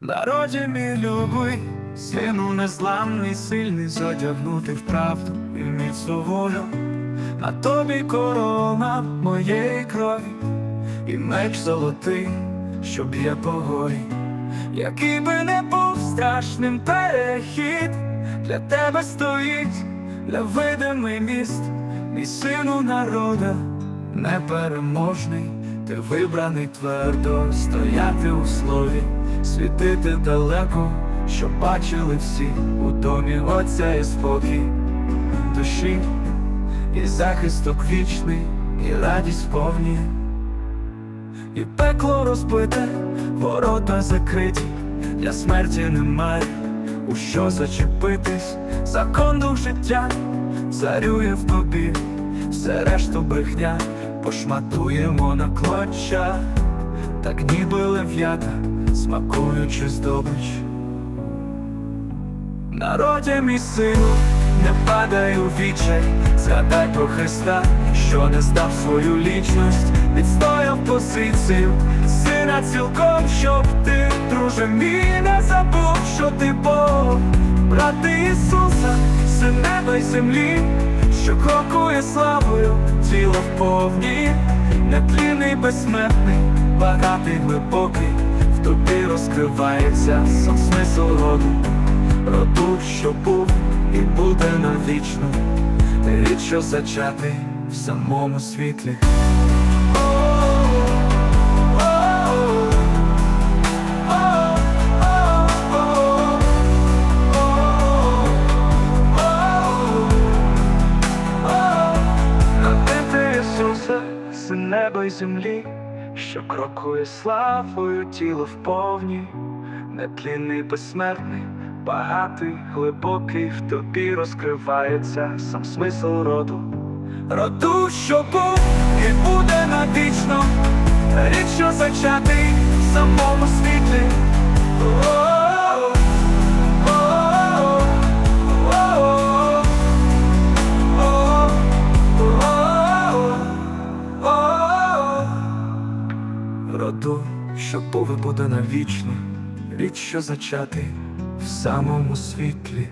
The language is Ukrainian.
Народі мій любий, сину незламний, сильний, зодягнутий в правду і в міцну волю. На тобі корона моєї крові, і меч золотий, що б'є по горі. Який би не був страшним перехід, для тебе стоїть невидимий міст, мій сину народа, непереможний, ти вибраний твердо, стояти у слові, світити далеко, щоб бачили всі у домі Отця і спокій. Душі, і захисток вічний, і радість повні. І пекло розбите, ворота закриті, для смерті немає, у що зачепитись, закон дух життя царює в тобі, все решту брехня, пошматуємо на клоча, так ніби лев'ята, смакуючи здобич. Народі мій сину, не падай у вічай, згадай про Христа, що не здав свою лічність, відстояв позицію, сина цілком, щоб ти, друже мій, не забув, що ти Бог, брати Ісуса, син неба й землі, що крокує славою, тіло вповні, нетлінний, безсмертний, багатий, глибокий, в тобі розкривається сам смисл роду. Роду, що був і буде навічно, річ, що зачатий в самому світлі. Ісусе, син неба й землі, що крокує славою тіло вповні, нетлінний, безсмертний, багатий, глибокий, в тобі розкривається сам смисл роду. Роду, що був і буде навічно, річ, що зачатий в самому світлі. Що буде навічно, річ, що зачати в самому світлі.